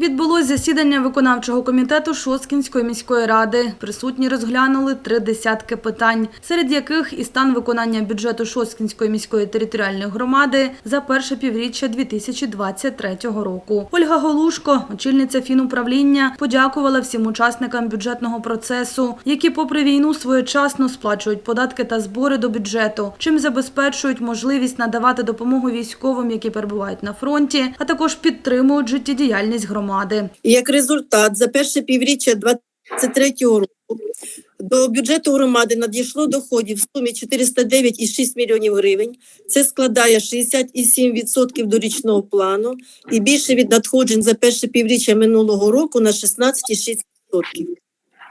Відбулось засідання виконавчого комітету Шосткінської міської ради. Присутні розглянули три десятки питань, серед яких і стан виконання бюджету Шосткінської міської територіальної громади за перше півріччя 2023 року. Ольга Голушко, очільниця фінуправління, подякувала всім учасникам бюджетного процесу, які, попри війну, своєчасно сплачують податки та збори до бюджету, чим забезпечують можливість надавати допомогу військовим, які перебувають на фронті, а також підтримують життєдіяльність громади. І як результат, за перше півріччя 2023 року до бюджету громади надійшло доходів в сумі 409,6 мільйонів гривень. Це складає 67% до річного плану і більше від надходжень за перше півріччя минулого року на 16,6%.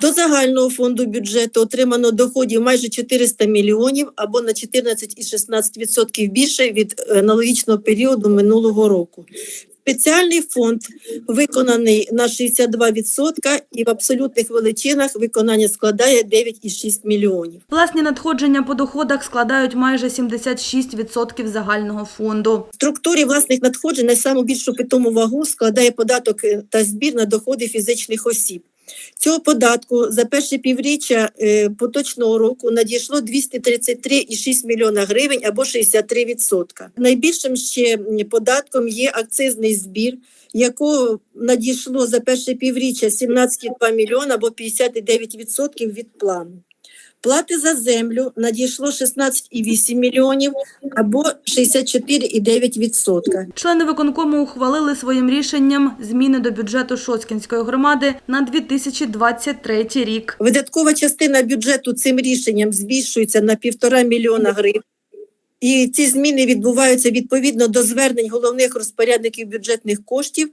До загального фонду бюджету отримано доходів майже 400 мільйонів або на 14,16% більше від е, аналогічного періоду минулого року. Спеціальний фонд виконаний на 62% і в абсолютних величинах виконання складає 9,6 мільйонів. Власні надходження по доходах складають майже 76% загального фонду. В структурі власних надходжень найбільшу більшу питому вагу складає податок е, та збір на доходи фізичних осіб. Цього податку за перше півріччя е, поточного року надійшло 233,6 мільйона гривень або 63%. Найбільшим ще податком є акцизний збір, якого надійшло за перше півріччя 17,2 мільйона або 59% від плану. Плати за землю надійшло 16,8 мільйонів або 64,9%. Члени виконкому ухвалили своїм рішенням зміни до бюджету Шоцкінської громади на 2023 рік. Видаткова частина бюджету цим рішенням збільшується на півтора мільйона гривень. І ці зміни відбуваються відповідно до звернень головних розпорядників бюджетних коштів.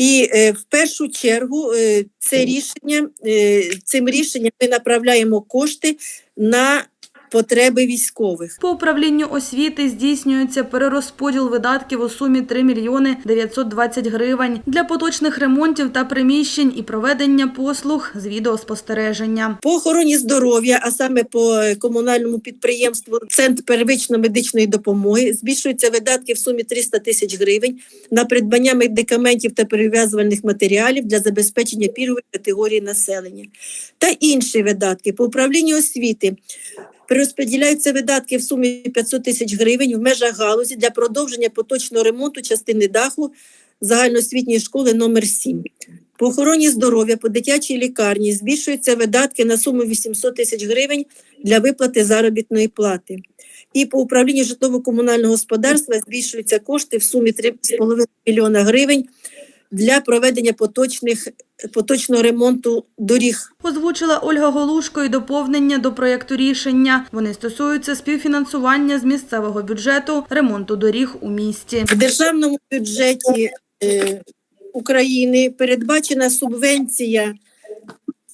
І е, в першу чергу е, це рішення, е, цим рішенням ми направляємо кошти на потреби військових. По управлінню освіти здійснюється перерозподіл видатків у сумі 3 мільйони 920 гривень для поточних ремонтів та приміщень і проведення послуг з відеоспостереження. По охороні здоров'я, а саме по комунальному підприємству Центр первичної медичної допомоги, збільшуються видатки в сумі 300 тисяч гривень на придбання медикаментів та перев'язувальних матеріалів для забезпечення пільгової категорії населення та інші видатки по управлінню освіти. Перерозподіляються видатки в сумі 500 тисяч гривень в межах галузі для продовження поточного ремонту частини даху загальноосвітньої школи номер 7. По охороні здоров'я по дитячій лікарні збільшуються видатки на суму 800 тисяч гривень для виплати заробітної плати. І по управлінню житлово-комунального господарства збільшуються кошти в сумі 3,5 мільйона гривень для проведення поточних, поточного ремонту доріг Озвучила Ольга Голушко і доповнення до проєкту рішення. Вони стосуються співфінансування з місцевого бюджету ремонту доріг у місті. В державному бюджеті е, України передбачена субвенція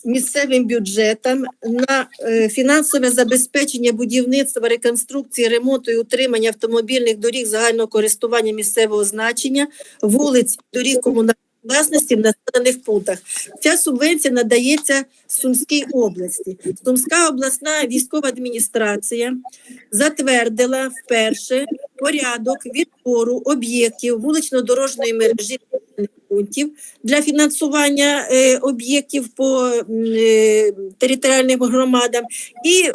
місцевим бюджетам на е, фінансове забезпечення будівництва, реконструкції, ремонту і утримання автомобільних доріг загального користування місцевого значення, вулиць, доріг комунальної власності в населених пунктах. Ця субвенція надається Сумській області. Сумська обласна військова адміністрація затвердила вперше порядок відбору об'єктів вулично-дорожньої мережі пунктів для фінансування е, об'єктів по е, територіальним громадам. І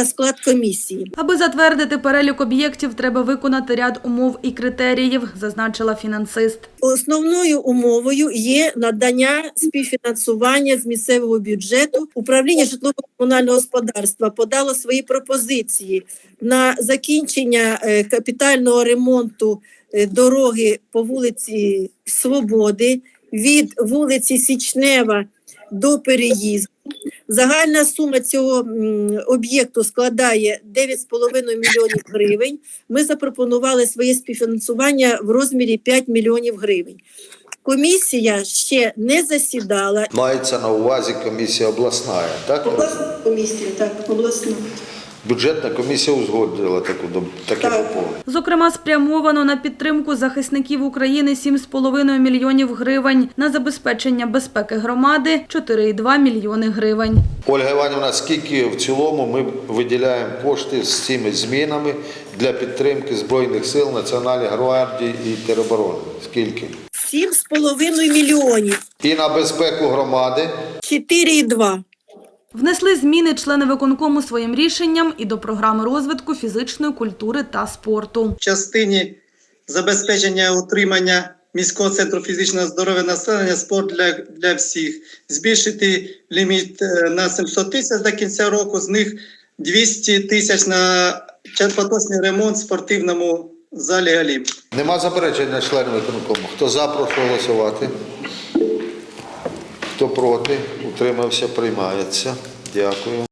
визначила склад комісії. Аби затвердити перелік об'єктів, треба виконати ряд умов і критеріїв, зазначила фінансист. Основною умовою є надання співфінансування з місцевого бюджету. Управління житлово-комунального господарства подало свої пропозиції на закінчення е, капітального ремонту е, дороги по вулиці Свободи від вулиці Січнева до переїзду. Загальна сума цього об'єкту складає 9,5 мільйонів гривень. Ми запропонували своє співфінансування в розмірі 5 мільйонів гривень. Комісія ще не засідала. Мається на увазі комісія обласна, так? Обласна комісія, так, обласна. Бюджетна комісія узгодила таку таке Так. поповнення. Зокрема, спрямовано на підтримку захисників України 7,5 мільйонів гривень, на забезпечення безпеки громади 4,2 мільйони гривень. Ольга Іванівна, скільки в цілому ми виділяємо кошти з цими змінами для підтримки Збройних сил, Національної гвардії і тероборони? Скільки? 7,5 мільйонів. І на безпеку громади 4,2. Внесли зміни члени виконкому своїм рішенням і до програми розвитку фізичної культури та спорту. в частині забезпечення утримання міського центру фізичного здоров'я населення спорт для, для всіх, збільшити ліміт е, на 700 тисяч до кінця року, з них 200 тисяч на поточний ремонт в спортивному залі Олімп. нема заперечень на членів виконкому. Хто за, прошу голосувати. Хто проти, утримався, приймається. Дякую.